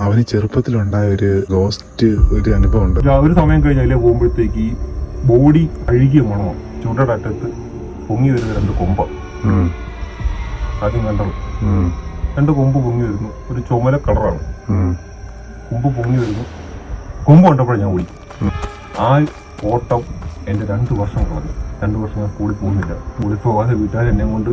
അവന് ചെറുപ്പത്തിലുണ്ടായ ഒരു ഗോസ്റ്റ് ഒരു അനുഭവം ഉണ്ട് ഒരു- സമയം കഴിഞ്ഞ് അതിലെ പോകുമ്പോഴത്തേക്ക് ഈ ബോഡി അഴുകിയ മണമോ ചൂണ്ടയുടെ അറ്റത്ത് പൊങ്ങി വരുന്ന രണ്ട് കൊമ്പ. ആദ്യം കണ്ടത് രണ്ട് കൊമ്പ് പൊങ്ങി വരുന്നു. ഒരു ചുമല കളറാണ് കൊമ്പ് പൊങ്ങി വരുന്നു. കൊമ്പ് കണ്ടപ്പോഴാണ് ഞാൻ ഓടി. ആ ഓട്ടം എന്റെ രണ്ട് വർഷം കളഞ്ഞു. രണ്ട് വർഷം ഞാൻ കൂടി പോകുന്നില്ല. കൂടി പോകാതെ വീട്ടുകാർ എന്നെ കൊണ്ട്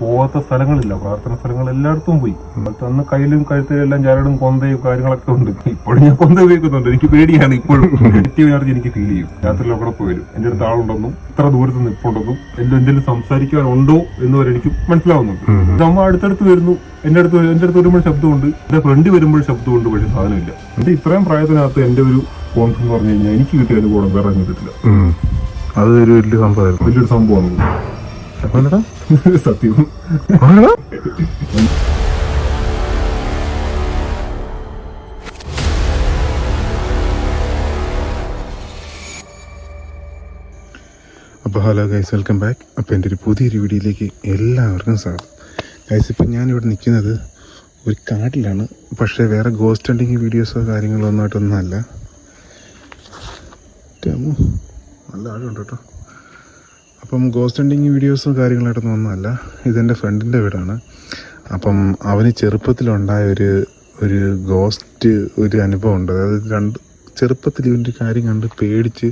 പോവാത്ത സ്ഥലങ്ങളില്ല. പ്രാർത്ഥന സ്ഥലങ്ങൾ എല്ലായിടത്തും പോയി. എന്നിട്ട് അന്ന് കയ്യിലും കഴുത്തിലും എല്ലാം ചരടും കൊന്തയും കാര്യങ്ങളൊക്കെ ഉണ്ട്. ഇപ്പോഴും ഞാൻ കൊന്ത ഉപയോഗിക്കുന്നുണ്ട്. എനിക്ക് പേടിയാണ് ഇപ്പോഴും. നെഗറ്റീവ് എനർജി എനിക്ക് ഫീൽ ചെയ്യും. രാത്രിയിൽ അവിടെ പോയാലും എന്റെ അടുത്ത് ആളുണ്ടെന്നും ഇത്ര ദൂരത്ത് നിൽപ്പുണ്ടെന്നും എല്ലാം എന്തെങ്കിലും സംസാരിക്കാനുണ്ടോ എന്ന് വരെ എനിക്ക് മനസ്സിലാവുന്നുണ്ട്. നമ്മൾ അടുത്തടുത്ത് വരുന്നു. എന്റെ അടുത്ത് എന്റെ എന്റെ അടുത്ത് വരുമ്പോൾ ശബ്ദമുണ്ട് എന്റെ ഫ്രണ്ട് വരുമ്പോൾ ശബ്ദമുണ്ട് പക്ഷെ സാധനമില്ല. എന്റെ ഇത്രയും പ്രായത്തിനകത്ത് എന്റെ ഒരു കോൺഫിഡൻസ് പറഞ്ഞു കഴിഞ്ഞാൽ എനിക്ക് കിട്ടിയ അനുഭവം വേറെ കിട്ടില്ല. അതൊരു വലിയ സംഭവമായിരുന്നു. വലിയൊരു സംഭവമാണ്. സത്യം? അപ്പോൾ ഹലോ ഗൈസ് വെൽക്കം ബാക്ക് അപ്പോൾ എന്റെ ഒരു പുതിയൊരു വീഡിയോയിലേക്ക് എല്ലാവർക്കും സ്വാഗതം. ഗൈസ് ഇപ്പം ഞാനിവിടെ നിൽക്കുന്നത് ഒരു കാട്ടിലാണ്. പക്ഷേ വേറെ ഗോസ്റ്റ് ഹണ്ടിങ് വീഡിയോസോ കാര്യങ്ങളോ ഒന്നായിട്ടൊന്നും അല്ല. നല്ല ആഴമുണ്ട് കേട്ടോ. അപ്പം ഗോസ്റ്റ് ഹണ്ടിങ് വീഡിയോസും കാര്യങ്ങളായിട്ടൊന്നും ഒന്നുമല്ല. ഇതെന്റെ ഫ്രണ്ടിന്റെ വീടാണ്. അപ്പം അവന് ചെറുപ്പത്തിലുണ്ടായ ഒരു ഒരു ഗോസ്റ്റ് ഒരു അനുഭവം ഉണ്ട് അതായത് രണ്ട് ചെറുപ്പത്തിൽ ഇവന്റെ കാര്യം കണ്ട് പേടിച്ച്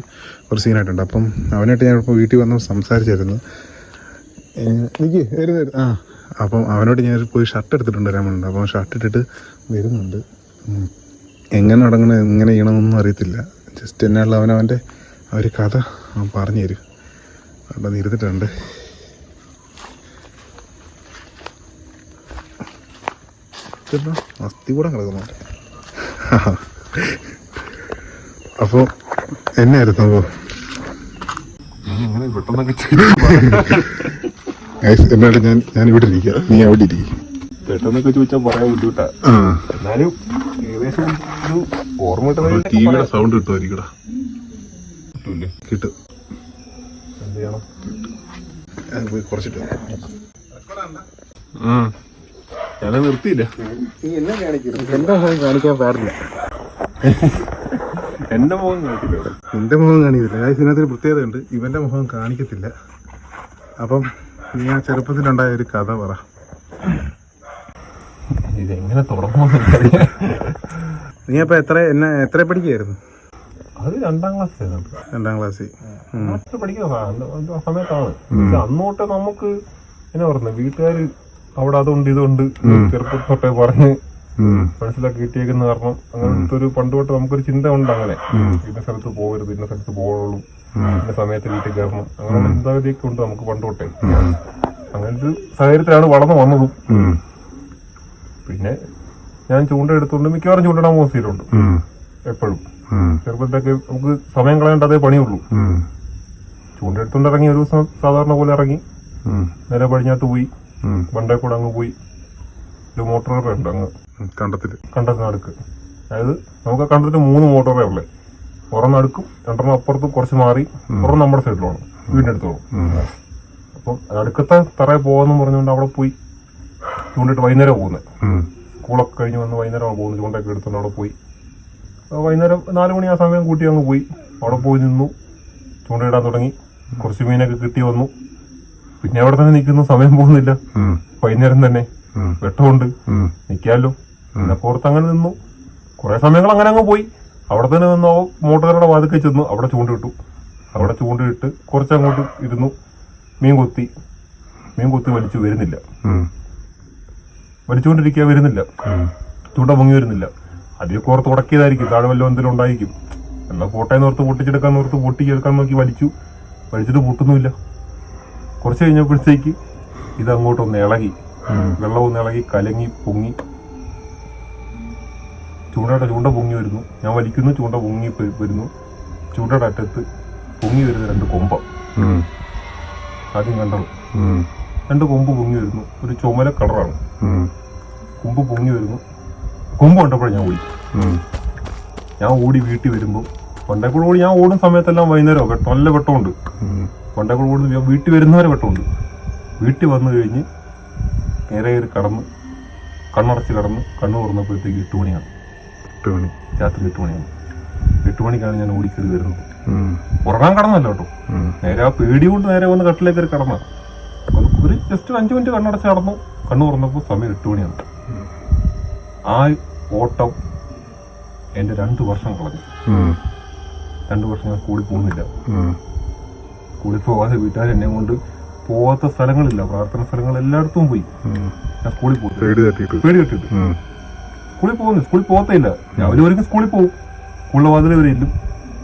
ഒരു സീനായിട്ടുണ്ട് അപ്പം അവനായിട്ട് ഞാൻ ഇപ്പോൾ വീട്ടിൽ വന്നപ്പോൾ സംസാരിച്ചായിരുന്നു. എനിക്ക് വരുന്ന ആ അപ്പം അവനോട് ഞാൻ പോയി ഷർട്ട് എടുത്തിട്ടുണ്ട് വരാൻ വേണ്ടി അപ്പം ഷർട്ട് ഇട്ടിട്ട് വരുന്നുണ്ട്. എങ്ങനെ അടങ്ങണം എങ്ങനെ ചെയ്യണമെന്നൊന്നും അറിയത്തില്ല. ജസ്റ്റ് എന്നുള്ള അവനവന്റെ ആ ഒരു കഥ. അവൻ പറഞ്ഞു തരും. അവിടെ നിരുത്തിട്ടുണ്ട്? അസ്ഥി കൂടെ കിടക്കുന്നുണ്ട് അപ്പോൾ എന്നായിരുന്നു അപ്പോൾ ഗൈസ്, എന്നാലും ഞാൻ ഞാൻ ഇവിടെ ഇരിക്കുക നീ അവിടെ ഇരിക്കും. പെട്ടെന്നൊക്കെ ചോദിച്ചാൽ പറയാൻ ബുദ്ധിമുട്ടാ. എന്നാലും ഏകദേശം ഒരു ഓർമ്മ ടി വിയുടെ സൗണ്ട് കിട്ടുമായിരിക്കടാ. കിട്ടും. പോയി കുറച്ചിട്ട് ഞാൻ നിർത്തിയില്ല. എന്റെ മുഖം കാണിക്കാൻ പാടില്ല? എന്റെ മുഖം കാണിക്കില്ല ആ എന്റെ മുഖം ഉണ്ട് ഗൈസ് ഇതിനകത്തൊരു പ്രത്യേകതയുണ്ട്. ഇവന്റെ മുഖം കാണിക്കത്തില്ല. അപ്പം നീ ആ ചെറുപ്പത്തിലുണ്ടായ ഒരു കഥ പറ. ഇതെങ്ങനെ തുടങ്ങുമെന്ന് എനിക്കറിയാം. നീ അപ്പൊ എത്ര എന്നെ എത്ര പഠിക്കായിരുന്നു അത് രണ്ടാം ക്ലാസ് രണ്ടാം ക്ലാസ്സിൽ പഠിക്കുന്ന സമയത്താണ്. അന്നോട്ട് നമുക്ക് എന്നാ പറയുന്നത് വീട്ടുകാര് അവിടെ അതുണ്ട് ഇതുണ്ട് ചെറുപ്പത്തൊട്ടെ തൊട്ടേ പറഞ്ഞ് മനസ്സിലാക്കി കിട്ടിയേക്കുന്ന കാരണം അങ്ങനത്തെ ഒരു പണ്ട് തൊട്ട് നമുക്കൊരു ചിന്ത ഉണ്ട് അങ്ങനെ. ഇന്ന സ്ഥലത്ത് പോകരുത് ഇന്ന സ്ഥലത്ത് പോകുള്ളൂ ഇന്ന സമയത്ത് വീട്ടിൽ കയറണം. അങ്ങനെ ചിന്താഗതിയൊക്കെ ഉണ്ട് നമുക്ക് പണ്ട് തൊട്ടേ. അങ്ങനത്തെ സാഹചര്യത്തിലാണ് വളർന്നു വന്നതും. പിന്നെ ഞാൻ ചൂണ്ട എടുത്തുകൊണ്ട് മിക്കവാറും ചൂണ്ടിടാൻ സ്ഥിരമുണ്ട് എപ്പോഴും. ചെറുപ്പത്തൊക്കെ നമുക്ക് സമയം കളയേണ്ട അതേ പണിയുള്ളൂ. ചൂണ്ടെടുത്തുകൊണ്ട് ഇറങ്ങി ഒരു ദിവസം സാധാരണ പോലെ ഇറങ്ങി. നേരെ പടിഞ്ഞാട്ട് പോയി. വണ്ടേ കൂടെ അങ്ങ് പോയി. ഒരു മോട്ടോർ ഉണ്ട് അങ്ങ്. കണ്ടത്തിന് അടുക്ക് അതായത് നമുക്ക് കണ്ടത്തിൽ കണ്ടത്തിന് മൂന്ന് മോട്ടോറേ ഉള്ളേ. ഒരെണ്ണം അടുക്കും രണ്ടെണ്ണം അപ്പുറത്ത് കുറച്ച് മാറി ഒരെണ്ണം നമ്മുടെ സൈഡിലാണ് വീടിന്റെ അടുത്തോളം അപ്പം അടുക്കത്തെ തറയെ പോകാന്ന് പറഞ്ഞുകൊണ്ട് അവിടെ പോയി ചൂണ്ടിട്ട് വൈകുന്നേരം പോകുന്നത് സ്കൂളൊക്കെ കഴിഞ്ഞ് വന്ന് വൈകുന്നേരമാണ് പോകുന്നത്. ചൂണ്ടൊക്കെ എടുത്തുകൊണ്ട് അവിടെ പോയി. വൈകുന്നേരം നാല് മണി ആ സമയം കൂട്ടി അങ്ങ് പോയി. അവിടെ പോയി നിന്നു. ചൂണ്ടയിടാൻ തുടങ്ങി. കുറച്ച് മീനൊക്കെ കിട്ടി വന്നു. പിന്നെ അവിടെ തന്നെ നിൽക്കുന്നു. സമയം പോകുന്നില്ല. വൈകുന്നേരം തന്നെ. വെട്ടമുണ്ട്. നിൽക്കാമല്ലോ പിന്നെ പുറത്ത് അങ്ങനെ നിന്നു. കുറെ സമയങ്ങൾ അങ്ങനെ അങ്ങ് പോയി. അവിടെ തന്നെ നിന്നു മോട്ടോറുടെ വാതിക്കെ ചെന്നു. അവിടെ ചൂണ്ടിട്ടു. അവിടെ ചൂണ്ടിട്ട് കുറച്ചങ്ങോട്ട് ഇരുന്നു. മീൻ കൊത്തി. മീൻ കൊത്തി വലിച്ചു. വരുന്നില്ല. വലിച്ചുകൊണ്ടിരിക്കുക വരുന്നില്ല. ചൂണ്ട പൊങ്ങി വരുന്നില്ല. അതിൽ കോർത്ത് ഉടക്കിയതായിരിക്കും. താഴെ വല്ലതും എന്തെങ്കിലും ഉണ്ടായിരിക്കും. എന്നാൽ പോട്ടേന്ന് ഓർത്ത് പൊട്ടിച്ചെടുക്കാൻ ഓർത്ത് പൊട്ടിച്ചെടുക്കാൻ നോക്കി വലിച്ചു. വലിച്ചിട്ട് പൊട്ടുന്നുമില്ല. കുറച്ച് കഴിഞ്ഞപ്പോഴത്തേക്ക് ഇത് അങ്ങോട്ടൊന്ന് ഇളകി. വെള്ളം ഒന്ന് ഇളകി കലങ്ങി പൊങ്ങി. ചൂണ്ടയുടെ ചൂണ്ട പൊങ്ങി വരുന്നു. ഞാൻ വലിക്കുന്നു ചൂണ്ട പൊങ്ങി വരുന്നു. ചൂണ്ടയുടെ അറ്റത്ത് പൊങ്ങി വരുന്ന രണ്ട് കൊമ്പ. ആദ്യം കണ്ടത്. രണ്ട് കൊമ്പ് പൊങ്ങി വരുന്നു. ഒരു ചുമല കളറാണ്. കൊമ്പ് പൊങ്ങി വരുന്നു. കൊമ്പ് കണ്ടപ്പോഴും ഞാൻ ഓടി. ഞാൻ ഓടി വീട്ടിൽ വരുമ്പോൾ കൊണ്ടക്കൂടെ ഓടി ഞാൻ ഓടുന്ന സമയത്തെല്ലാം വൈകുന്നേരം വെട്ടം നല്ല വെട്ടമുണ്ട്. കൊണ്ടക്കൂടെ ഓടുന്ന വീട്ടിൽ വരുന്നവരെ വെട്ടമുണ്ട്. വീട്ടിൽ വന്നു കഴിഞ്ഞ് നേരെ കയറി കടന്ന് കണ്ണടച്ച് കടന്ന് കണ്ണു തുറന്നപ്പോഴത്തേക്ക് എട്ട് മണിയാണ്. എട്ട് മണി. രാത്രി എട്ട് മണിയാണ്. എട്ട് മണിക്കാണ് ഞാൻ ഓടിക്കയറി വരുന്നത്. ഉറങ്ങാൻ കടന്നല്ല കേട്ടോ. നേരെ ആ പേടി കൊണ്ട് നേരെ വന്ന് കട്ടിലേക്ക് കയറി കടന്ന. ഒരു ജസ്റ്റ് അഞ്ചു മിനിറ്റ് കണ്ണടച്ച് നടന്നു കണ്ണു തുറന്നപ്പോൾ സമയം എട്ട് മണിയാണ്. ആ ഓട്ടം എന്റെ രണ്ട് വർഷം കളഞ്ഞു. രണ്ടു വർഷം ഞാൻ സ്കൂളിൽ പോകുന്നില്ല. കൂടി സ്കൂളിൽ പോകാതെ വീട്ടുകാർ എന്നെ കൊണ്ട് പോവാത്ത സ്ഥലങ്ങളില്ല. പ്രാർത്ഥന സ്ഥലങ്ങൾ എല്ലായിടത്തും പോയി. ഞാൻ സ്കൂളിൽ പോകും പേടി കെട്ടിട്ട്. സ്കൂളിൽ പോകുന്നു. സ്കൂളിൽ പോകത്തില്ല രാവിലെ വരെയും സ്കൂളിൽ പോകും. സ്കൂളിലെ വാതിൽ വരെ ഇല്ലും.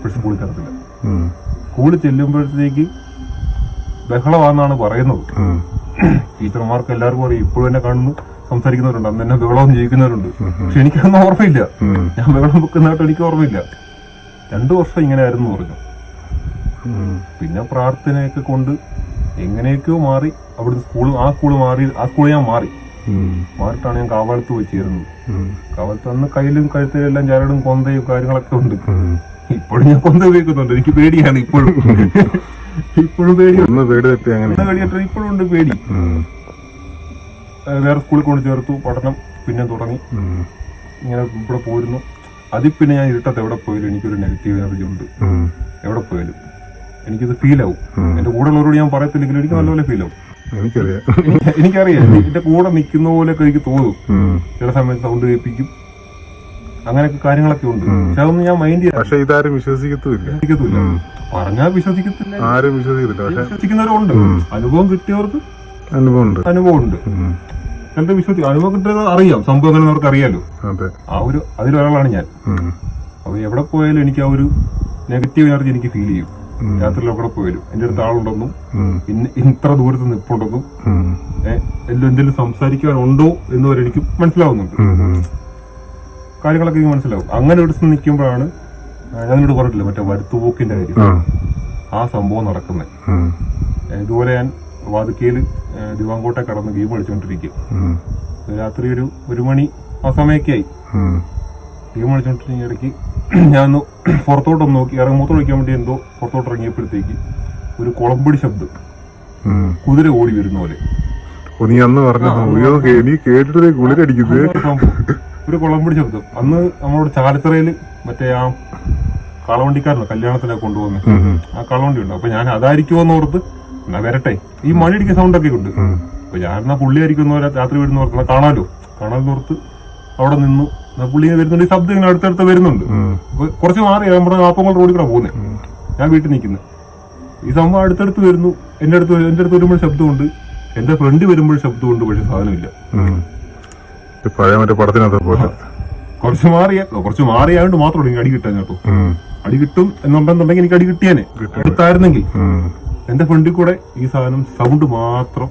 പക്ഷെ സ്കൂളിൽ കയറത്തില്ല. സ്കൂളിൽ ചെല്ലുമ്പോഴത്തേക്ക് ബഹളമാണെന്നാണ് പറയുന്നത്. ടീച്ചർമാർക്ക് എല്ലാവർക്കും അറിയാം. ഇപ്പോഴും എന്നെ കാണുന്നു. സംസാരിക്കുന്നവരുണ്ട്. അന്ന് എന്നെ ബഹളം ജീവിക്കുന്നവരുണ്ട്. പക്ഷെ എനിക്കൊന്നും ഓർമ്മയില്ല. ഞാൻ ബഹളം വെക്കുന്നതായിട്ട് എനിക്ക് ഓർമ്മയില്ല. രണ്ടു വർഷം ഇങ്ങനെ ആയിരുന്നു പറഞ്ഞു പിന്നെ പ്രാർത്ഥനയൊക്കെ കൊണ്ട് എങ്ങനെയൊക്കെയോ മാറി അവിടുന്ന് സ്കൂൾ ആ സ്കൂൾ മാറി ആ സ്കൂളിൽ ഞാൻ മാറി. മാറിട്ടാണ് മാറിയിട്ടാണ് ഞാൻ കാവാലത്ത് പോയി ചേരുന്നത്. കാവാലത്ത് അന്ന് കയ്യിലും കഴുത്തിലും എല്ലാം ചരടും കൊന്തയും കാര്യങ്ങളൊക്കെ ഉണ്ട്. ഇപ്പോഴും ഞാൻ കൊന്ത ഉപയോഗിക്കുന്നുണ്ട്. എനിക്ക് പേടിയാണ് ഇപ്പോഴും. ഇപ്പോഴും പേടി. പേടി ഇപ്പോഴും ഉണ്ട് പേടി. വേറെ സ്കൂളിൽ കൊണ്ട് ചേർത്തു പഠനം പിന്നെ തുടങ്ങി. ഇങ്ങനെ ഇവിടെ പോയിരുന്നു അതിൽ പിന്നെ ഞാൻ ഇരുട്ടത്ത് എവിടെ പോയാലും എനിക്കൊരു നെഗറ്റീവ് എനർജി ഉണ്ട്. എവിടെ പോയാലും. എനിക്കത് ഫീൽ ആവും. എന്റെ കൂടെ ഉള്ളവരോട് ഞാൻ പറയത്തില്ലെങ്കിലും എനിക്ക് നല്ലപോലെ ഫീൽ ആവും. എനിക്കറിയാം. എനിക്കറിയാം. എന്റെ കൂടെ നിൽക്കുന്ന പോലെയൊക്കെ എനിക്ക് തോന്നും. ചില സമയത്ത് സൗണ്ട് കേൾപ്പിക്കും. അങ്ങനെയൊക്കെ കാര്യങ്ങളൊക്കെ ഉണ്ട്. പക്ഷെ അതൊന്നും ഞാൻ മൈൻഡ് ചെയ്യാം പക്ഷെ ഇതാരും വിശ്വസിക്കത്തില്ല. പറഞ്ഞാൽ വിശ്വസിക്കത്തില്ല. ആരും വിശ്വസിക്കത്തില്ല. വിശ്വസിക്കുന്നവരുണ്ട്. അനുഭവം കിട്ടിയവർക്ക് അനുഭവമുണ്ട്. അനുഭവം ഉണ്ട് ഉം. ചിലർ വിശ്വസി അനുഭവം കിട്ടിയത് അറിയാം സംഭവം അങ്ങനെ അവർക്ക് അറിയാലോ അതെ ആ ഒരു അതിലൊരാളാണ് ഞാൻ. അപ്പൊ എവിടെ പോയാലും എനിക്ക് ആ ഒരു നെഗറ്റീവ് എനർജി എനിക്ക് ഫീൽ ചെയ്യും. രാത്രിയിൽ എവിടെ പോയാലും എന്റെ അടുത്ത് ആളുണ്ടെന്നും പിന്നെ ഇത്ര ദൂരത്ത് നിൽപ്പുണ്ടെന്നും. ഏഹ് എല്ലാം എന്തെങ്കിലും സംസാരിക്കാനുണ്ടോ എന്ന് വരെ എനിക്ക് മനസ്സിലാവുന്നുണ്ട്. കാര്യങ്ങളൊക്കെ എനിക്ക് മനസ്സിലാവും അങ്ങനെ ഒരു ദിവസം നിൽക്കുമ്പോഴാണ് ഞാനിവിടെ പറഞ്ഞിട്ടില്ല മറ്റേ വരുത്തുപോക്കിന്റെ കാര്യം ആ. സംഭവം നടക്കുന്നത്. ഇതുപോലെ ഞാൻ വാതുക്കയിൽ ദിവാങ്കോട്ടെ കടന്ന് ഗെയിം കളിച്ചോണ്ടിരിക്കും. രാത്രി ഒരു ഒരു മണി ആ സമയമൊക്കെ ആയി ഗെയിം കളിച്ചോണ്ടിരിക്കുന്ന ഇടയ്ക്ക് ഞാൻ ഒന്ന് പുറത്തോട്ടൊന്ന് നോക്കി ഇറങ്ങി മൂത്ത ഒഴിക്കാൻ വേണ്ടി എന്തോ പുറത്തോട്ട് ഇറങ്ങിയപ്പോഴത്തേക്ക് ഒരു കുളമ്പടി ശബ്ദം. കുതിര ഓടി വരുന്ന പോലെ. നീ അന്ന് നീ കേട്ടിട്ട് ഒരു. കുളമ്പടി ശബ്ദം. അന്ന് നമ്മളോട് ചാലത്തറയിൽ മറ്റേ ആ കളവണ്ടിക്കാരനോ കല്യാണത്തിനൊക്കെ കൊണ്ടുപോകുന്നത് ആ കളവണ്ടി ഉണ്ട്. അപ്പൊ ഞാൻ അതായിരിക്കുമോ എന്ന് ഓർത്ത് എന്നാ വരട്ടെ. ഈ മണിയടിക്കുന്ന സൗണ്ട് ഒക്കെ ഉണ്ട്. അപ്പൊ ഞാൻ എന്നാ പുള്ളി ആയിരിക്കും രാത്രി വരുന്ന ഓർത്ത് കാണാലോ? കാണാലോർത്ത് ഓർത്ത് അവിടെ നിന്നു. പുള്ളി വരുന്നുണ്ട്. ഈ ശബ്ദം ഇങ്ങനെ അടുത്തടുത്ത് വരുന്നുണ്ട്. അപ്പൊ കുറച്ച് മാറി നമ്മുടെ ആപ്പങ്ങൾ റോഡിൽ കൂടെ പോകുന്നത് ഞാൻ വീട്ടിൽ നിൽക്കുന്നു. ഈ സംഭവം അടുത്തടുത്ത് വരുന്നു. എന്റെ അടുത്ത് എന്റെ അടുത്ത് വരുമ്പോൾ ശബ്ദമുണ്ട്. എന്റെ ഫ്രണ്ട് വരുമ്പോൾ ശബ്ദമുണ്ട് പക്ഷെ സാധനമില്ല. പഴയ മറ്റേ പടത്തിനകത്ത് പോലെ കുറച്ച് മാറിയ കുറച്ച് മാറിയായോണ്ട് മാത്രമേ എനിക്ക് അടി കിട്ടാൻ കേട്ടോ. അടി കിട്ടും എന്നുണ്ടെന്നുണ്ടെങ്കിൽ എനിക്ക് അടി കിട്ടിയാനെ. അടുത്തായിരുന്നെങ്കിൽ. ഉം. എന്റെ ഫ്രണ്ടിൽ കൂടെ ഈ സാധനം സൗണ്ട് മാത്രം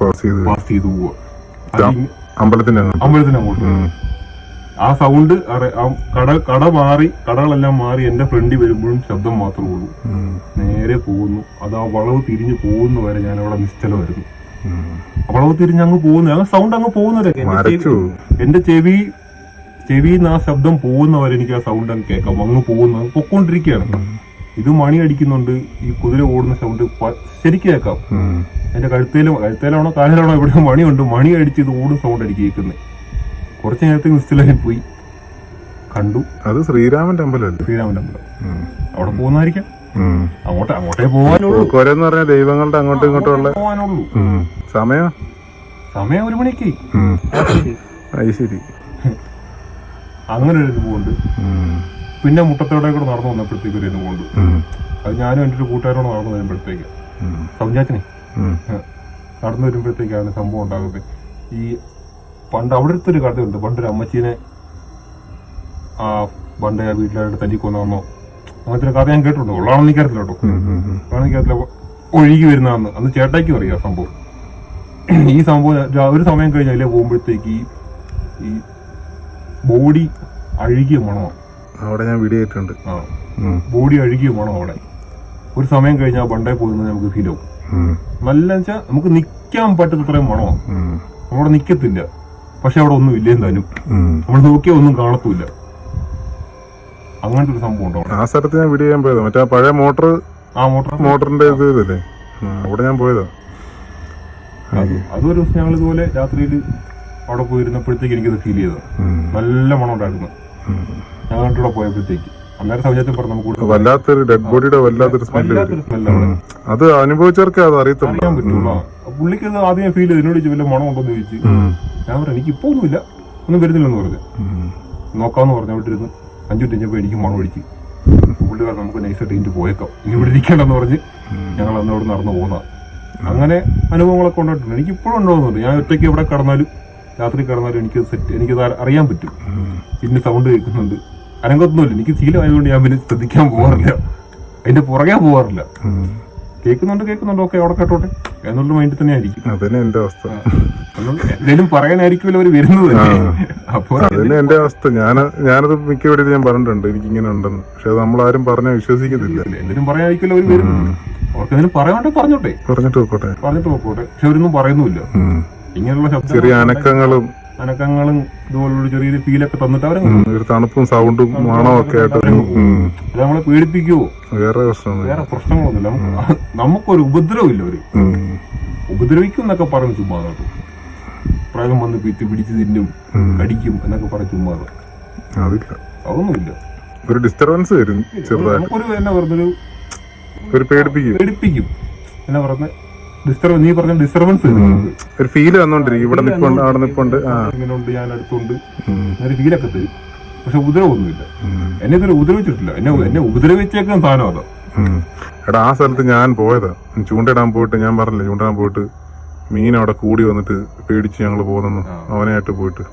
പാസ് ചെയ്ത് പാസ് ചെയ്തു പോവാ. അമ്പലത്തിന്റെ അങ്ങോട്ട്. ആ സൗണ്ട് കട കട മാറി കടകളെല്ലാം മാറി എന്റെ ഫ്രണ്ടിൽ വരുമ്പോഴും ശബ്ദം മാത്രമേ ഉള്ളൂ. നേരെ പോകുന്നു. അത് ആ വളവ് തിരിഞ്ഞ് പോകുന്ന വരെ ഞാൻ അവിടെ നിശ്ചലമായിരുന്നു. വളവ് തിരിഞ്ഞ് അങ്ങ് പോകുന്നു. അങ്ങ് സൗണ്ട് അങ്ങ് പോകുന്നവരെ എന്റെ ചെവി ചെവിന്ന് ആ ശബ്ദം പോകുന്നവരെ എനിക്ക് ആ സൗണ്ട് അങ്ങ് കേൾക്കാം. അങ്ങ് പോകുന്നു. പൊക്കോണ്ടിരിക്കുകയാണ്. ഇത് മണി അടിക്കുന്നുണ്ട് ഈ കുതിര ഓടുന്ന സൗണ്ട് ശരിക്കും കേൾക്കാം. എന്റെ കഴുത്തേലും കഴുത്തേലാണോ കാലിലാണോ എവിടെ മണിയുണ്ട്. മണി അടിച്ച് ഇത് ഓടും സൗണ്ട് അടിച്ച് കേൾക്കുന്നത് കുറച്ച് നേരത്തെ നിശ്ചലായി പോയി. കണ്ടു. അത് ശ്രീരാമൻ അമ്പലമല്ലേ ശ്രീരാമൻ അമ്പലം ഉം. അവിടെ പോകുന്നതായിരിക്കാം. അങ്ങോട്ട് അങ്ങോട്ടേ പോകാനുള്ളൂ പോക്കോരെന്ന് പറഞ്ഞ ദൈവങ്ങളുടെ അങ്ങോട്ടും ഇങ്ങോട്ടും ഉള്ള പോകാനുള്ളൂ സമയം? സമയം ഒരു മണിക്ക്. ഉം. അത് ശരി. അങ്ങനെ ഒരു ഉം. പിന്നെ മുട്ടത്തോടെ കൂടെ നടന്നു വന്നപ്പോഴത്തേക്ക് ഒരു കൊണ്ട്. അത് ഞാനും എന്റെ ഒരു കൂട്ടുകാരോട് നടന്നു വരുമ്പോഴത്തേക്ക്. സംജാച്ചനെ. നടന്നു വരുമ്പോഴത്തേക്കാണ് സംഭവം ഉണ്ടാകുന്നത്. ഈ പണ്ട് അവിടെ ഒരു കഥയുണ്ട്. പണ്ടൊരു അമ്മച്ചീനെ ആ പണ്ട് ആ വീട്ടിലായിട്ട് തല്ലിക്കൊന്നോ അങ്ങനത്തെ ഒരു കഥ ഞാൻ കേട്ടിട്ടുണ്ട്. ഉള്ളതാണെന്ന് എനിക്കറിയില്ല കേട്ടോ. എനിക്കറിയില്ല ഒഴുകി വരുന്നതെന്ന് അന്ന് ചേട്ടായിക്കും അറിയാം സംഭവം. ഈ സംഭവം ഒരു സമയം കഴിഞ്ഞ അതിലെ പോകുമ്പോഴത്തേക്ക് ഈ ഈ ബോഡി അഴുകിയ മണമാണ്. അവിടെ ഞാൻ വീഡിയോ ഇട്ടിട്ടുണ്ട്. ബോഡി അഴുകിയ പോണം അവിടെ. ഒരു സമയം കഴിഞ്ഞാൽ ബണ്ടേ പോകുന്നത് നമുക്ക് ഫീൽ ആവും. നല്ല വെച്ചാൽ നമുക്ക് നിൽക്കാൻ പറ്റത്തത്രയും മണോ. അവിടെ നിൽക്കത്തില്ല പക്ഷെ അവിടെ ഒന്നും ഇല്ലേ എന്തായാലും. നമ്മൾ നോക്കിയാൽ ഒന്നും കാണത്തില്ല. അങ്ങനത്തെ ഒരു സംഭവം ഉണ്ടോ ആ സ്ഥലത്ത് ഞാൻ വീഡിയോ ചെയ്യാൻ പോയതാ. മറ്റേ പഴയ മോട്ടർ ആ മോട്ടോർ. മോട്ടറിന്റെ ഇത് ഇതല്ലേ? അവിടെ ഞാൻ പോയതാ. അത് അതൊരു ദിവസം ഞങ്ങൾ ഇതുപോലെ രാത്രിയിൽ അവിടെ പോയിരുന്നപ്പോഴത്തേക്ക് എനിക്കത് ഫീൽ ചെയ്തത്. നല്ല മണം ഉണ്ടായിരുന്നു. ഞങ്ങൾ രണ്ടുകൂടെ പോയപ്പോഴത്തേക്ക്. അന്നേരം സൗജന്യത്തിൽ പറഞ്ഞു നമുക്ക് വല്ലാത്തൊരു ഡെഡ് ബോഡിയുടെ വല്ലാത്തൊരു സ്മെല്ല് വല്ലാത്തൊരു സ്മെല്ലാണ് അത് അനുഭവിച്ചവർക്കേ അത് അറിയാൻ പറ്റുള്ളൂ. പുള്ളിക്ക് അത് ആദ്യം ഫീൽ ചെയ്ത് എന്നോട് ചോദിച്ചു വല്ല മണം ഉണ്ടോന്ന് ചോദിച്ചു ഞാൻ പറഞ്ഞു എനിക്ക് ഇപ്പൊ ഒന്നുമില്ല ഒന്നും വരുന്നില്ലെന്ന് പറഞ്ഞു. ഉം. നോക്കാന്ന് പറഞ്ഞു അവിടെ ഇരുന്ന് അഞ്ചു മിനിറ്റ് കഴിഞ്ഞപ്പോൾ എനിക്ക് മണം ഒഴിച്ച് പറഞ്ഞു നമുക്ക് നൈസായിട്ട് ഇഞ്ച് പോയേക്കാം. ഇനി ഇവിടെ ഇരിക്കണ്ടെന്ന് പറഞ്ഞ് ഞങ്ങൾ അന്ന് അവിടെ നടന്നു പോകുന്ന അങ്ങനെ അനുഭവങ്ങളൊക്കെ ഉണ്ടായിട്ടുണ്ട്. എനിക്ക് ഇപ്പോഴും ഉണ്ടാകുന്നുണ്ട് ഞാൻ ഒറ്റയ്ക്ക് എവിടെ കടന്നാലും രാത്രി കടന്നാലും എനിക്ക് സെറ്റ് എനിക്കത് അറിയാൻ പറ്റും. പിന്നെ സൗണ്ട് കേൾക്കുന്നുണ്ട്. അനങ്ങത്തൊന്നുമില്ല. എനിക്ക് ശീലമായതുകൊണ്ട് ഞാൻ പിന്നെ ശ്രദ്ധിക്കാൻ പോകാറില്ല അതിന്റെ പുറകെ പോകാറില്ല. കേൾക്കുന്നുണ്ട് കേൾക്കുന്നുണ്ട്. ഓക്കെ അവിടെ കേട്ടോട്ടെ. എന്നുള്ള മൈൻഡിൽ തന്നെ ആയിരിക്കും അതന്നെ എന്റെ അവസ്ഥ. എന്തെങ്കിലും പറയാനായിരിക്കുമല്ലോ അവർ വരുന്നത്. അപ്പോൾ അതന്നെ എന്റെ അവസ്ഥ. ഞാൻ ഞാനത് മിക്ക ഞാൻ പറഞ്ഞിട്ടുണ്ട്. എനിക്ക് ഇങ്ങനെ ഉണ്ടെന്ന്. പക്ഷെ അത് നമ്മളാരും പറഞ്ഞാൽ വിശ്വസിക്കത്തില്ല. എന്തെങ്കിലും പറയാനായിരിക്കുമല്ലോ അവർ വരുന്നത്. അവർക്ക് എന്തെങ്കിലും പറയാണ്ട് പറഞ്ഞോട്ടെ. പറഞ്ഞിട്ട് പോയിക്കോട്ടെ പറഞ്ഞിട്ട് നോക്കോട്ടെ പക്ഷെ അവരൊന്നും പറയുന്നുമില്ല. ഇങ്ങനെയുള്ള ചെറിയ അനക്കങ്ങളും അനക്കങ്ങളും ഇതുപോലുള്ള ചെറിയ ഫീലൊക്കെ തന്നിട്ട് അവരെ തണുപ്പും സൗണ്ടും മണമൊക്കെ ഒക്കെ ആയിട്ട് ഒരു, അത് നമ്മളെ പേടിപ്പിക്കുവോ? വേറെ വേറെ പ്രശ്നങ്ങളൊന്നുമില്ല. നമുക്ക് നമുക്കൊരു ഉപദ്രവമില്ല ഉം. ഉപദ്രവിക്കും എന്നൊക്കെ പറഞ്ഞു ചുമ്മാ പ്രായം വന്ന് പിറ്റ് പിടിച്ച് തിന്നും കടിക്കും എന്നൊക്കെ പറഞ്ഞു ചുമ്മാ അതില്ല. അതൊന്നുമില്ല. ഒരു ഡിസ്റ്റർബൻസ് വരും ചെറുതായിട്ട്. ഒരു എന്നാ പറഞ്ഞൊരു ഒരു പേടിപ്പിക്കും. പേടിപ്പിക്കും. എന്നാ പറഞ്ഞ ഡിസ്റ്റർബ് നീ പറഞ്ഞ ഡിസ്റ്റർബൻസ് ഒരു ഫീൽ വന്നോണ്ടിരിക്കും. ഇവിടെ നിൽക്കൊണ്ട് അവിടെ നിൽക്കൊണ്ട് ആ. ഇങ്ങനെ ഉണ്ട് ഞാൻ അടുത്തുണ്ട്. ഞാൻ ഫീലൊക്കെ തരും. പക്ഷെ ഉപദ്രവമൊന്നുമില്ല. എന്നെ ഇതുവരെ ഉപദ്രവിച്ചിട്ടില്ല. എന്നെ എന്നെ ഉപദ്രവിച്ചേക്കാൻ സാധനം അതാ. എടാ ആ സ്ഥലത്ത് ഞാൻ പോയതാ. ചൂണ്ടയിടാൻ പോയിട്ട് ഞാൻ പറഞ്ഞില്ല ചൂണ്ടയിടാൻ പോയിട്ട് മീൻ അവിടെ കൂടി വന്നിട്ട് പേടിച്ച് ഞങ്ങൾ പോകുന്നു അവനായിട്ട് പോയിട്ട്.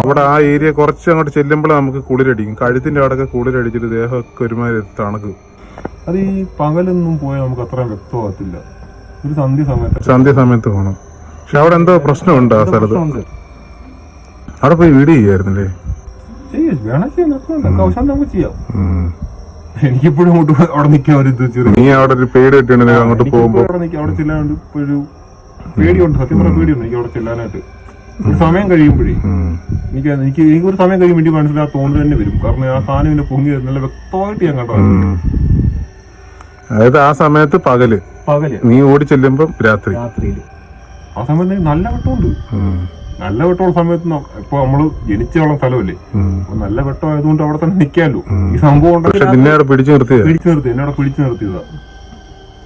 അവിടെ ആ ഏരിയ കുറച്ച് അങ്ങോട്ട് ചെല്ലുമ്പോഴേ നമുക്ക് കുളിരടിക്കും. കഴുത്തിന്റെ അവിടെയൊക്കെ കുളിരടിച്ചിട്ട് ദേഹമൊക്കെ ഒരുമാതിരി തണുക്കും. അത് ഈ പകലൊന്നും പോയാൽ നമുക്ക് അത്ര വ്യക്തമാകത്തില്ല. ഒരു സന്ധ്യ സമയത്ത്. സന്ധ്യ സമയത്ത് പോകണം പക്ഷെ അവിടെ എന്തോ പ്രശ്നമുണ്ട് ആ സ്ഥലത്ത്. അവിടെ പോയി വീട് ചെയ്യായിരുന്നല്ലേ? നമുക്ക് ചെയ്യാം. എനിക്കിപ്പോഴും അങ്ങോട്ട് അവിടെ നിൽക്കാൻ ഒരു നീ അവിടെ ഒരു പേടി അങ്ങോട്ട് അവിടെ ചെല്ലാണ്ട് ഒരു പേടിയുണ്ട്. സത്യം പറഞ്ഞ പേടിയുണ്ട് എനിക്ക് അവിടെ ചെല്ലാനായിട്ട്. ഒരു സമയം കഴിയുമ്പോഴേ. എനിക്ക് എനിക്ക് എനിക്കൊരു സമയം കഴിയുമ്പോൾ എനിക്ക് മനസ്സിലാ തോന്നുന്നു തന്നെ വരും. കാരണം ആ സാധനം പിന്നെ പൊങ്ങി നല്ല വ്യക്തമായിട്ട് ഞാൻ കണ്ടു. അതായത് ആ സമയത്ത് പകൽ. പകൽ. നീ ഓടി ചെല്ലുമ്പം രാത്രി. രാത്രിയിൽ ആ സമയത്ത് നല്ല വെട്ടമുണ്ട്. നല്ല വെട്ടമുള്ള സമയത്ത് ഇപ്പൊ നമ്മൾ ജനിച്ചുള്ള സ്ഥലമല്ലേ? അപ്പൊ നല്ല വെട്ടം ആയതുകൊണ്ട് അവിടെ തന്നെ നിക്കാലോ. ഈ സംഭവം പിടിച്ചു നിർത്തി പിടിച്ചു നിർത്തി. എന്നെ അവിടെ പിടിച്ചു നിർത്തിയതാ.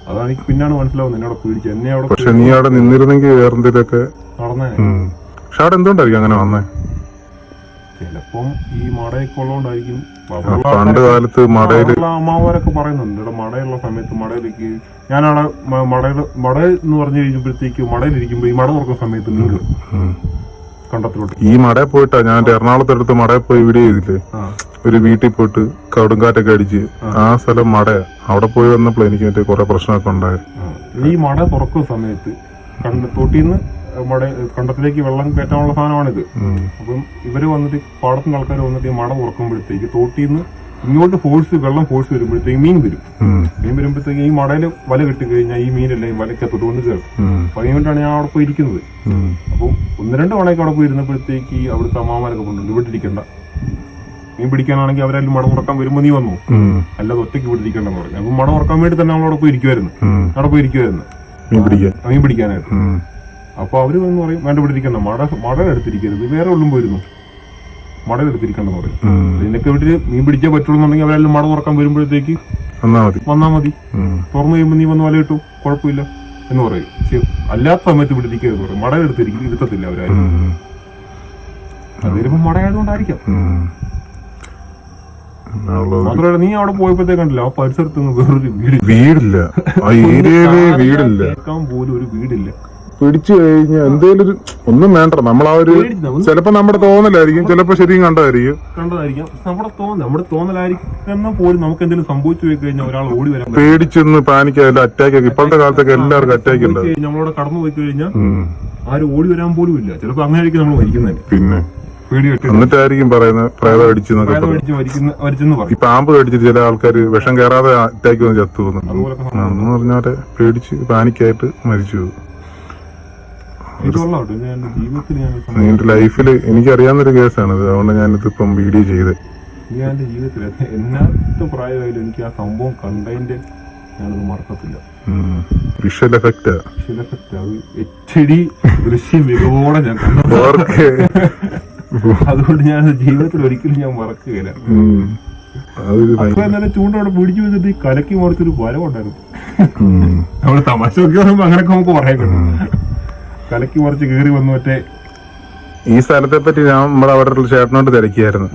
അതാണ് എനിക്ക് പിന്നാണ് മനസ്സിലാവുന്നത്. എന്നെ അവിടെ പിടിച്ചു എന്നെ അവിടെ പക്ഷെ നീ അവിടെ നിന്നിരുന്നെങ്കിൽ വേറെന്തെങ്കിലുമൊക്കെ നടന്നേ. പക്ഷെ അവിടെ എന്തുകൊണ്ടായിരിക്കും അങ്ങനെ വന്നേ? ചിലപ്പം ഈ മടയൊക്കെ ഉള്ളതുകൊണ്ടായിരിക്കും പണ്ട് കാലത്ത് അമ്മാവരൊക്കെ പറയുന്നുണ്ട്. ഇവിടെ മടയുള്ള സമയത്ത് മടയിലേക്ക് ഞാനവിടെ മടയുടെ മട എന്ന് പറഞ്ഞു കഴിഞ്ഞപ്പോഴത്തേക്ക് മടയിലിരിക്കുമ്പോ ഈ മട തുറക്കുന്ന സമയത്ത് നിങ്ങൾ കണ്ടത്തിലോട്ട്. ഈ മടയിൽ പോയിട്ടാ ഞാൻ എറണാകുളത്തെ എറണാകുളത്തടുത്ത് മടയിൽ പോയി വീഡിയോ ചെയ്തില്ലേ? ഒരു വീട്ടിൽ പോയിട്ട് കടുങ്കാറ്റൊക്കെ അടിച്ച് ആ. സ്ഥലം മടയാ. അവിടെ പോയി വന്നപ്പോൾ എനിക്ക് മറ്റേ കുറെ പ്രശ്നമൊക്കെ ഉണ്ടായത് ഈ മട തുറക്കുന്ന സമയത്ത് കണ്ട തൊട്ടിന്ന് മട കണ്ടത്തിലേക്ക് വെള്ളം കയറ്റാനുള്ള സാധനമാണിത്. അപ്പം ഇവർ വന്നിട്ട് പാടത്തുനിന്ന് ആൾക്കാർ വന്നിട്ട് ഈ മട തുറക്കുമ്പോഴത്തേക്ക് നിന്ന് ഇങ്ങോട്ട് ഫോഴ്സ് വെള്ളം ഫോഴ്സ് വരുമ്പോഴത്തേക്ക് മീൻ വരും. മീൻ വരുമ്പോഴത്തേക്ക് ഈ മടയിൽ വല കിട്ടി കഴിഞ്ഞാൽ ഈ മീനല്ലേ വലക്കത്തോട്ട് കൊണ്ട് കയറും. അപ്പൊ അതിനുവേണ്ടാണ് ഞാൻ അവിടെ പോയി ഇരിക്കുന്നത്. അപ്പം ഒന്ന് രണ്ട് മണയൊക്കെ അവിടെ പോയി ഇരുന്നപ്പോഴത്തേക്ക് അവിടുത്തെ അമ്മാമാരൊക്കെ കൊണ്ടുണ്ട് ഇവിടെ ഇരിക്കണ്ട മീൻ പിടിക്കാനാണെങ്കിൽ അവരെല്ലാം മട ഉറക്കാൻ വരുമ്പോ നീ വന്നു. അല്ലാതെ ഒറ്റയ്ക്ക് ഇവിടെ പറഞ്ഞു. അപ്പൊ മട ഉറക്കാൻ വേണ്ടി തന്നെ നമ്മളവിടെ പോയി ഇരിക്കുമായിരുന്നു. അവിടെ പോയി ഇരിക്കുമായിരുന്നു മീൻ പിടിക്കാനായിട്ട്. ഉം. അപ്പൊ അവർ വന്ന് പറയും വേണ്ട ഇവിടെ ഇരിക്കണ്ട. മട മടലെടുത്തിരിക്കരുത് വേറെ ഉള്ളും പോയിരുന്നു. മട എടുത്തിരിക്കണ്ടെന്ന് പറയും. നിനക്ക് വീട്ടിൽ മീൻ പിടിക്കാൻ പറ്റുള്ളൂ എന്നുണ്ടെങ്കിൽ അവരെല്ലാം മട തുറക്കാൻ വരുമ്പോഴത്തേക്ക് വന്നാ മതി. തുറന്നു കഴിയുമ്പോൾ നീ വന്ന് വല കിട്ടും കുഴപ്പമില്ല എന്ന് പറയും. പക്ഷെ അല്ലാത്ത സമയത്ത് ഇവിടെ ഇരിക്കരുത് പറയും. മട എടുത്തിരിക്കും ഇരുത്തത്തില്ല അവരാരും. അത് വരുമ്പോൾ മടയായതുകൊണ്ടായിരിക്കാം മാത്രമല്ല നീ അവിടെ പോയപ്പോഴത്തേക്കണ്ടല്ലോ ആ പരിസരത്ത് വേറൊരു വീട് വീടില്ല. ആ ഏരിയയിൽ വീടില്ല. കേൾക്കാൻ പോലും ഒരു വീടില്ല. പിടിച്ചു കഴിഞ്ഞാൽ എന്തേലും ഒരു ഒന്നും വേണ്ട നമ്മളാ ആ ഒരു ചിലപ്പോ നമ്മുടെ തോന്നലായിരിക്കും. ചിലപ്പോ ശരിയും കണ്ടതായിരിക്കും. കണ്ടതായിരിക്കും. നമ്മുടെ തോന്നൽ നമ്മുടെ തോന്നലായിരിക്കും പോലും നമുക്ക് എന്തെങ്കിലും സംഭവിച്ചു കഴിഞ്ഞാൽ ഒരാൾ ഓടി വരാൻ. പേടിച്ചൊന്ന് പാനിക് ആയാലും അറ്റാക്ക് ഒക്കെ ഇപ്പോഴത്തെ കാലത്തൊക്കെ എല്ലാവർക്കും അറ്റാക്ക് ഉണ്ട് നമ്മളോട് കടന്നു പോയി കഴിഞ്ഞാൽ ആരും ഓടി വരാൻ പോലും ഇല്ല. ചിലപ്പോ അങ്ങനെ ആയിരിക്കും നമ്മൾ മരിക്കുന്നത് പിന്നെ എന്നിട്ടായിരിക്കും പറയുന്നത് പ്രേതം അടിച്ചു ഈ പാമ്പ് കടിച്ചിട്ട് ചില ആൾക്കാർ വിഷം കയറാതെ അറ്റാക്ക് വന്ന് ചത്തു പോകുന്നു അന്ന് എന്ന് പറഞ്ഞാൽ പേടിച്ച് പാനിക്കായിട്ട് മരിച്ചു പോകും. എന്റെ ലൈഫിൽ എനിക്കറിയാവുന്നൊരു കേസാണ് അതുകൊണ്ട് ഞാനിത് ഇപ്പം വീഡിയോ ചെയ്ത് ഞാൻ എന്റെ ജീവിതത്തിൽ എന്നാത്ത പ്രായമായാലും എനിക്ക് ആ സംഭവം കണ്ടതിന്റെ ഞാനത് മറക്കത്തില്ല. Visual effect. പക്ഷേ എഫക്റ്റ്. അത് എച്ച് ഡി ദൃശ്യ മികവോടെ ഞാൻ കണ്ടു. അതുകൊണ്ട് ഞാൻ ജീവിതത്തിൽ ഒരിക്കലും ഞാൻ മറക്കുകയില്ല. എന്നാലും ചൂണ്ട അവിടെ പിടിച്ചു വെച്ചിട്ട് ഈ കലക്കി മറിച്ചൊരു വരവുണ്ടായിരുന്നു. നമ്മൾ തമാശ ഒക്കെ പറയുമ്പോ അങ്ങനെയൊക്കെ നമുക്ക് പറയാൻ കിട്ടും കലക്കി മറിച്ച് കയറി വന്നു മറ്റേ ഈ സ്ഥലത്തെ പറ്റി ഞാൻ നമ്മുടെ അവിടെ ചേട്ടനോട് തിരക്കിയായിരുന്നു.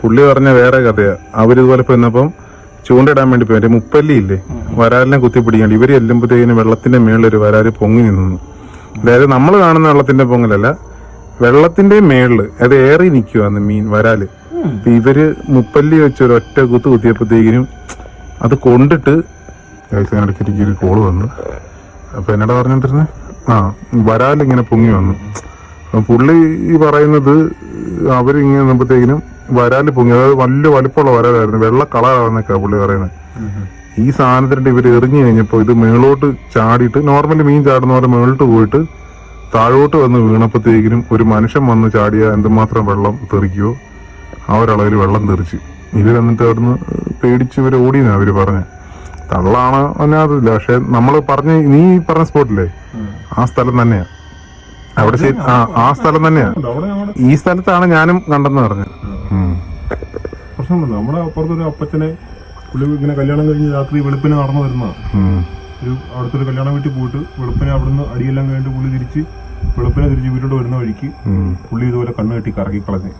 പുള്ളി പറഞ്ഞ വേറെ കഥയാ. അവരിതുപോലെ പോന്നപ്പം ചൂണ്ടയിടാൻ വേണ്ടി പോയി. മുപ്പല്ലി ഇല്ലേ? വരാലിനെ കുത്തിപ്പിടിക്കാണ്ട്. ഇവർ ചെല്ലുമ്പോഴത്തേക്കിനും വെള്ളത്തിന്റെ മേളിൽ ഒരു വരാൽ പൊങ്ങി നിന്നു. അതായത് നമ്മൾ കാണുന്ന വെള്ളത്തിന്റെ പൊങ്ങലല്ല വെള്ളത്തിന്റെ മേളിൽ അത് ഏറി നിൽക്കുവാന്ന് മീൻ വരാൽ. ഇവർ മുപ്പല്ലി വെച്ച് ഒരു ഒറ്റ കുത്ത് കുത്തിയപ്പോഴത്തേക്കിനും അത് കൊണ്ടിട്ട് ഒരു കോൾ വന്നു. അപ്പൊ എന്നോട് പറഞ്ഞോണ്ടിരുന്നെ ആ വരാലിങ്ങനെ പൊങ്ങി വന്നു. പുള്ളി ഈ പറയുന്നത് അവരിങ്ങനെ നിന്നപ്പോഴത്തേക്കിനും വരാൽ പൊങ്ങി അതായത് വലിയ വലിപ്പമുള്ള വരാലായിരുന്നു വെള്ള കളറാണെന്നൊക്കെയാ പുള്ളി പറയുന്നത്. ഈ സാധനത്തിന്റെ ഇവർ എറിഞ്ഞു കഴിഞ്ഞപ്പോൾ ഇത് മേളോട്ട് ചാടിയിട്ട് നോർമലി മീൻ ചാടുന്ന പോലെ മേളിട്ട് പോയിട്ട് താഴോട്ട് വന്ന് വീണപ്പോഴത്തേക്കിനും ഒരു മനുഷ്യൻ വന്ന് ചാടിയ എന്തുമാത്രം വെള്ളം തെറിക്കുവോ ആ ഒരളവിൽ വെള്ളം തെറിച്ച്. ഇവർ എന്നിട്ട് അവിടുന്ന് പേടിച്ച് ഇവർ ഓടിയെന്നാണ് അവർ പറഞ്ഞ തള്ളാണ് അതിനകത്തില്ല പക്ഷെ നമ്മൾ പറഞ്ഞ നീ പറഞ്ഞ സ്പോട്ടില്ലേ? ആ സ്ഥലം തന്നെയാ. അവിടെ ആ സ്ഥലം തന്നെയാ. ഈ സ്ഥലത്താണ് ഞാനും കണ്ടെന്ന് പറഞ്ഞു ഉം. പ്രശ്നമുണ്ട്. നമ്മുടെ അപ്പുറത്തൊരു അപ്പച്ചനെ പുള്ളി ഇങ്ങനെ കല്യാണം കഴിഞ്ഞ് രാത്രി വെളുപ്പിന് നടന്നു വരുന്നതാണ് ഒരു അവിടുത്തെ കല്യാണം വീട്ടിൽ പോയിട്ട് വെളുപ്പിനെ അവിടുന്ന് അടിയെല്ലാം കഴിഞ്ഞിട്ട് പുള്ളി തിരിച്ച് വെളുപ്പിനെ തിരിച്ച് വീട്ടിലോട്ട് വരുന്ന വഴിക്ക് പുള്ളി ഇതുപോലെ കണ്ണു കെട്ടി കറക്കി കളഞ്ഞ്.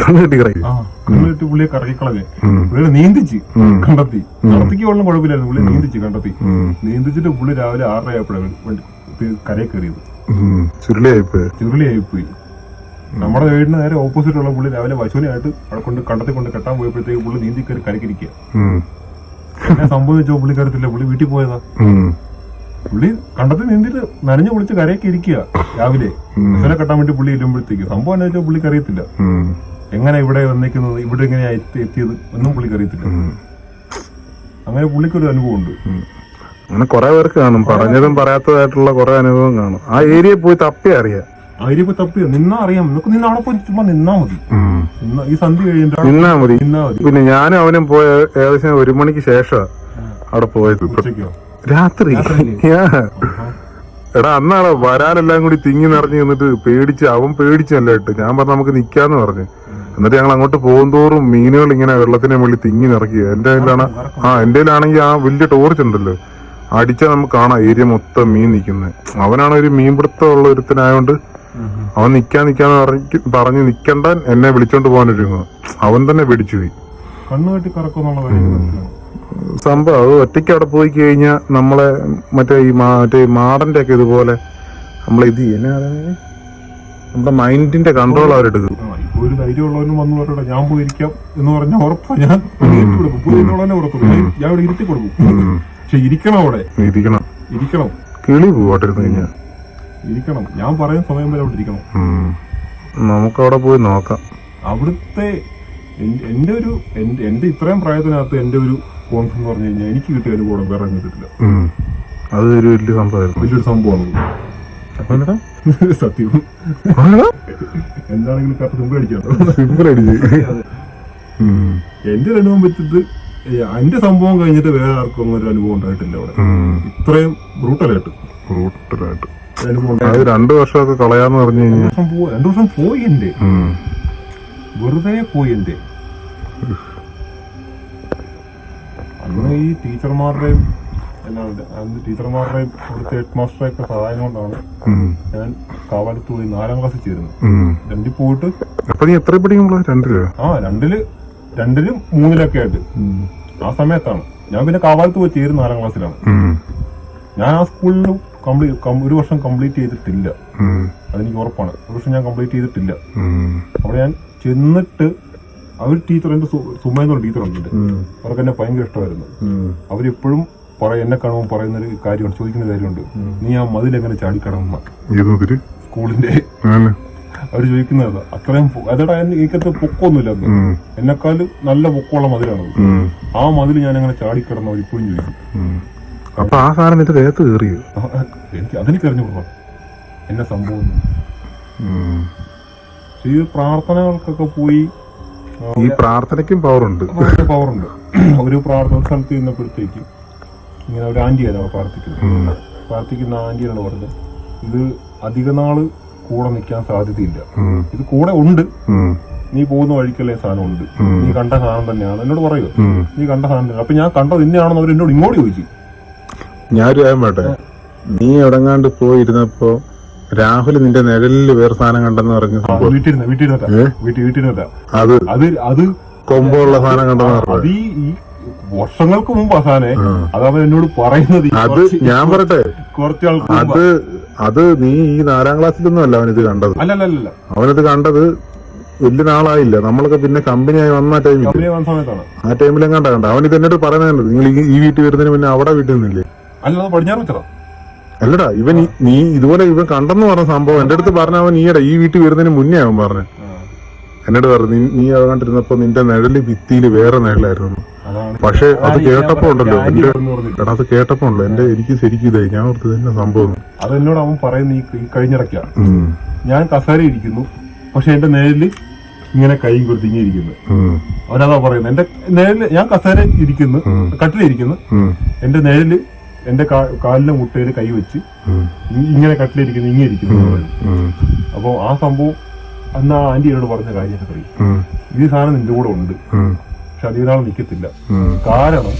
കണ്ണുകെട്ടി ആ കണ്ണ് കെട്ടി പുള്ളിയെ കറക്കി കളഞ്ഞ് ഉം. പുള്ളിയെ നീന്തിച്ച്. കണ്ടെത്തി. നടത്തിക്ക് വെള്ളം കുഴപ്പമില്ലായിരുന്നു പുള്ളി നീന്തിച്ച് കണ്ടെത്തി. നീന്തിച്ചിട്ട് പുള്ളി രാവിലെ ആറര ആയപ്പോഴാണ് കരയെ കയറിയത്. ചുരുളിയായിപ്പോയി. ചുരുളിയായിപ്പോയി. നമ്മുടെ വീടിന് നേരെ ഓപ്പോസിറ്റ് ഉള്ള പുള്ളി രാവിലെ പശുവിനായിട്ട് അവിടെ കൊണ്ട് കണ്ടത്തി കൊണ്ട് കെട്ടാൻ പോയപ്പോഴത്തേക്ക് പുള്ളി നീന്തി കയറി കരക്കിരിക്കുക. എന്നെ സംഭവിച്ചോ പുള്ളി കയറത്തില്ല പുള്ളി വീട്ടിൽ പോയതാ. പുള്ളി കണ്ടത്തിൽ നീന്തിട്ട് നനഞ്ഞു കുളിച്ച് കരയൊക്കെ ഇരിക്കുക രാവിലെ പശുവിനെ കെട്ടാൻ വേണ്ടി പുള്ളി ഇല്ലുമ്പോഴത്തേക്ക് സംഭവം എന്താ വെച്ചാൽ പുള്ളിക്ക് അറിയത്തില്ല. എങ്ങനെ ഇവിടെ വന്നിരിക്കുന്നത് ഇവിടെ എങ്ങനെയാ എത്തി- എത്തിയത് ഒന്നും പുള്ളിക്ക് അറിയത്തില്ല. അങ്ങനെ പുള്ളിക്കൊരു അനുഭവം ഉണ്ട്. അങ്ങനെ കുറെ പേർക്ക് കാണും. പറഞ്ഞതും പറയാത്തതായിട്ടുള്ള കുറെ അനുഭവം കാണും. ആ ഏരിയ പോയി തപ്പി അറിയാം. അതിലിപ്പോ തപ്പിയോ നിന്നാ അറിയാം. നിനക്ക് നിന്ന അവിടെ പോയി ചുമ്മാ നിന്നാ മതി. ഈ സന്ധി നിന്നാ മതി. നിന്നാ മതി. പിന്നെ ഞാനും അവനും പോയ ഏകദേശം ഒരു മണിക്ക് ശേഷം അവിടെ പോയത്. രാത്രി. എടാ അന്നാണ് വരാനെല്ലാം കൂടി തിങ്ങി നിറഞ്ഞു നിന്നിട്ട് പേടിച്ച് അവൻ പേടിച്ചല്ലോ ഞാൻ പറഞ്ഞ നമുക്ക് നിക്കാന്ന് പറഞ്ഞു. എന്നിട്ട് ഞങ്ങൾ അങ്ങോട്ട് പോകുന്തോറും മീനുകൾ ഇങ്ങനെ വെള്ളത്തിനെ മുകളിൽ തിങ്ങി നിറക്കുക എന്റെ കയ്യിലാണ് ആ എന്റെ കയ്യിലാണെങ്കിൽ ആ വലിയ ടോർച്ച് ഉണ്ടല്ലോ. അടിച്ചാൽ നമുക്ക് കാണാം ഏരിയ മൊത്തം മീൻ നിൽക്കുന്നത്. അവനാണ് ഒരു മീൻപിടുത്തം ഉള്ള ഒരുത്തനായോണ്ട് അവൻ നിക്കാൻ നിൽക്കാൻ പറഞ്ഞ് പറഞ്ഞ് നിക്കണ്ട എന്നെ വിളിച്ചോണ്ട് പോകാനൊരുങ്ങുക അവൻ തന്നെ പിടിച്ചു പോയി. സംഭവം അത് ഒറ്റയ്ക്ക് അവിടെ പോയി കഴിഞ്ഞാൽ നമ്മളെ മറ്റേ ഈ മറ്റേ മാടന്റെ ഒക്കെ ഇതുപോലെ നമ്മളെ ഇത് എന്നാ നമ്മുടെ മൈൻഡിന്റെ കൺട്രോൾ അവരെടുക്കും ഒരു ധൈര്യമുള്ളവനും വന്നു പറയട്ടെ ഞാൻ പോയിരിക്കാം എന്ന് പറഞ്ഞ ഉറപ്പാ. ഞാൻ ഇരുത്തി കൊടുക്കും. പോയിട്ടുള്ളവനെ ഉറക്കും ഞാൻ ഇവിടെ ഇരുത്തി കൊടുക്കും. പക്ഷെ ഇരിക്കണം അവിടെ. ഇരിക്കണം. ഇരിക്കണം. കിളി പോവാട്ടിരുന്നു കഴിഞ്ഞാൽ ഇരിക്കണം. ഞാൻ പറയുന്ന സമയം വരെ അവിടെ ഇരിക്കണം. നമുക്ക് അവിടെ പോയി നോക്കാം. അവിടുത്തെ എന്റെ ഒരു എന്റെ ഇത്രയും പ്രായത്തിനകത്ത് എന്റെ ഒരു കോൺഫിഡൻസ് പറഞ്ഞു കഴിഞ്ഞാൽ എനിക്ക് കിട്ടിയ അനുഭവം വേറെ കിട്ടിട്ടില്ല അതൊരു അത് ഒരു വലിയ സംഭവമായിരുന്നു. വലിയൊരു സംഭവമാണ്. സത്യം. എന്താണെങ്കിലും കറക്റ്റ് സിമ്പിൾ അടിക്കാട്ടോ സിമ്പിൾ അടിച്ച്. എന്റെ അനുഭവം വെച്ചിട്ട് എന്റെ സംഭവം കഴിഞ്ഞിട്ട് വേറെ ആർക്കും അങ്ങനെ ഒരു അനുഭവം ഉണ്ടായിട്ടില്ല അവിടെ. ഇത്രയും ബ്രൂട്ടലായിട്ട്. ബ്രൂട്ടലായിട്ട്. അത് രണ്ടു വർഷമൊക്കെ കളയാന്ന് പറഞ്ഞു കഴിഞ്ഞാൽ രണ്ടു വർഷം പോയി എന്റെ. വെറുതെ പോയി എന്റെ. അന്ന് ഈ ടീച്ചർമാരുടെയും എന്താണ് അന്ന് ടീച്ചർമാരുടെയും അവിടുത്തെ ഹെഡ് മാസ്റ്ററെ ഒക്കെ സഹായം കൊണ്ടാണ് ഞാൻ കാവാലത്ത് പോയി നാലാം ക്ലാസ്സിൽ ചേരുന്നത്. രണ്ടിൽ പോയിട്ട് അപ്പൊ നീ എത്ര പഠിക്കുമ്പോൾ രണ്ടിൽ? ആ രണ്ടിൽ രണ്ടിലും മൂന്നിലൊക്കെ ആയിട്ട്. ആ സമയത്താണ്. ഞാൻ പിന്നെ കാവാലത്ത് പോയി ചേരുന്ന നാലാം ക്ലാസ്സിലാണ് ഞാൻ ആ സ്കൂളിൽ കംപ്ലീറ്റ് ഒരു വർഷം കംപ്ലീറ്റ് ചെയ്തിട്ടില്ല. അതെനിക്ക് ഉറപ്പാണ്. ഒരു വർഷം ഞാൻ കംപ്ലീറ്റ് ചെയ്തിട്ടില്ല. അവിടെ ഞാൻ ചെന്നിട്ട് അവർ ടീച്ചർ എന്റെ സുമേന്ദ്രൻ ടീച്ചർ ഉണ്ട് അവർക്ക് എന്നെ ഭയങ്കര ഇഷ്ടമായിരുന്നു. അവരെപ്പോഴും പറയും എന്നെ കാണുമ്പോൾ പറയുന്ന ഒരു കാര്യമാണ് ചോദിക്കുന്ന കാര്യമുണ്ട്. നീ ആ മതിൽ എങ്ങനെ ചാടിക്കടന്നു? സ്കൂളിന്റെ. അവർ ചോദിക്കുന്നത്. അത്രയും അതടാ എനിക്കത്ര പൊക്കമൊന്നുമില്ല ഉം. എന്നെക്കാളും നല്ല പൊക്കമുള്ള മതിലാണത്. ആ മതിൽ ഞാൻ അങ്ങനെ ചാടിക്കിടന്ന അവർ ഇപ്പോഴും ചോദിക്കും. അപ്പൊ ആ സാധനം എന്റെ ദേഹത്ത് കയറിയോ? ആ, എനിക്ക് അതെനിക്ക് അറിഞ്ഞു എന്നെ സംഭവം. ഈ പ്രാർത്ഥനകൾക്കൊക്കെ പോയി ഈ പ്രാർത്ഥനയ്ക്കും പവറുണ്ട് പവറുണ്ട് ഒരു പ്രാർത്ഥന സ്ഥലത്ത് ചെന്നപ്പോഴത്തേക്ക് ഇങ്ങനെ ഒരു ആന്റിയാണ് അവിടെ പ്രാർത്ഥിക്കുന്നത്. പ്രാർത്ഥിക്കുന്ന ആന്റിയാണ് പറഞ്ഞത്. ഇത് അധിക നാൾ കൂടെ നിൽക്കാൻ സാധ്യതയില്ല. ഇത് കൂടെ ഉണ്ട്. നീ പോകുന്ന വഴിക്കല്ലേ സാധനം ഉണ്ട്. നീ കണ്ട സാധനം തന്നെയാണ്. എന്നോട് പറയുക. നീ കണ്ട സാധനം തന്നെ അപ്പൊ ഞാൻ കണ്ടത് ഇന്നയാണെന്ന് അവർ എന്നോട് ഇങ്ങോട്ട് ചോദിച്ചു. ഞാനൊരു കാര്യം പറയട്ടെ? നീ എവിടെങ്ങാണ്ട് പോയിരുന്നപ്പോ രാഹുൽ നിന്റെ നിഴലിൽ വേറെ സാധനം കണ്ടെന്ന് പറഞ്ഞു വീട്ടിരുന്ന വീട്ടിരുന്നതാ? വീട്ടിൽ വീട്ടിരുന്നല്ല അത് അത് അത് കൊമ്പുള്ള സാധനം കണ്ടെന്ന് പറഞ്ഞു വർഷങ്ങൾക്ക് മുമ്പ് അവസാനെ അത് അവൻ എന്നോട് പറയുന്നത് അത് ഞാൻ പറയട്ടെ. കുറച്ച് അത് അത് നീ ഈ നാലാം ക്ലാസ്സിലൊന്നും അല്ല അവനിത് കണ്ടത്. അല്ലല്ലല്ല അവനത് കണ്ടത് വലിയ നാളായില്ല. നമ്മളൊക്കെ പിന്നെ കമ്പനിയായി വന്ന ടൈമിൽ കമ്പനി വന്ന സമയത്താണ്. ആ ടൈമിൽ എങ്ങാണ്ട കണ്ട അവൻ ഇത് എന്നോട് പറയുന്നത് നിങ്ങൾ ഈ- വീട്ടിൽ വരുന്നതിന് മുന്നേ അവിടെ വീട്ടിൽ നിന്നില്ലേ? അല്ല പടിഞ്ഞാറ് അല്ലടാ ഇവൻ നീ ഇതുപോലെ ഇവൻ കണ്ടെന്ന് പറഞ്ഞ സംഭവം എന്റെ അടുത്ത് പറഞ്ഞ അവൻ ഈയിടെ ഈ വീട്ടിൽ വരുന്നതിന് മുന്നേ അവൻ പറഞ്ഞു എന്നോട് പറഞ്ഞു നീ ഇറങ്ങാണ്ടിരുന്നപ്പോ നിന്റെ നിഴൽ ഭിത്തിയിൽ വേറെ നിഴലായിരുന്നു. പക്ഷെ അത് കേട്ടപ്പോ ഉണ്ടല്ലോ എന്റെ എടാ അത് കേട്ടപ്പോ ഉണ്ടല്ലോ എന്റെ എനിക്ക് ശരിക്കും ഇതായി. ഞാൻ ഓർത്ത് തന്നെ സംഭവം അതെന്നോട് അവൻ പറയുന്ന ഈ കഴിഞ്ഞിടക്കാണ് ഞാൻ കസാര ഇരിക്കുന്നു പക്ഷെ എന്റെ നേരിൽ ഇങ്ങനെ കൈ കൊടുത്ത് ഇങ്ങനെ ഇരിക്കുന്നു. ഉം, അവനതാ പറയുന്നത്. എന്റെ നേരിൽ ഞാൻ കസേര ഇരിക്കുന്നു കട്ടിലിരിക്കുന്നു എന്റെ നേരിൽ എന്റെ കാലിലെ മുട്ടയിൽ മുട്ടയിൽ കൈ വെച്ച് ഇങ്ങനെ കട്ടിലിരിക്കുന്നു ഇങ്ങനെ ഇരിക്കുന്നു എന്ന് അപ്പൊ ആ സംഭവം അന്ന് ആ ആന്റി എന്നോട് പറഞ്ഞ കാര്യമൊക്കെ പറയും ഈ സാധനം നിന്റെ കൂടെ ഉണ്ട്. പക്ഷെ അധികം നാൾ നിൽക്കത്തില്ല. കാരണം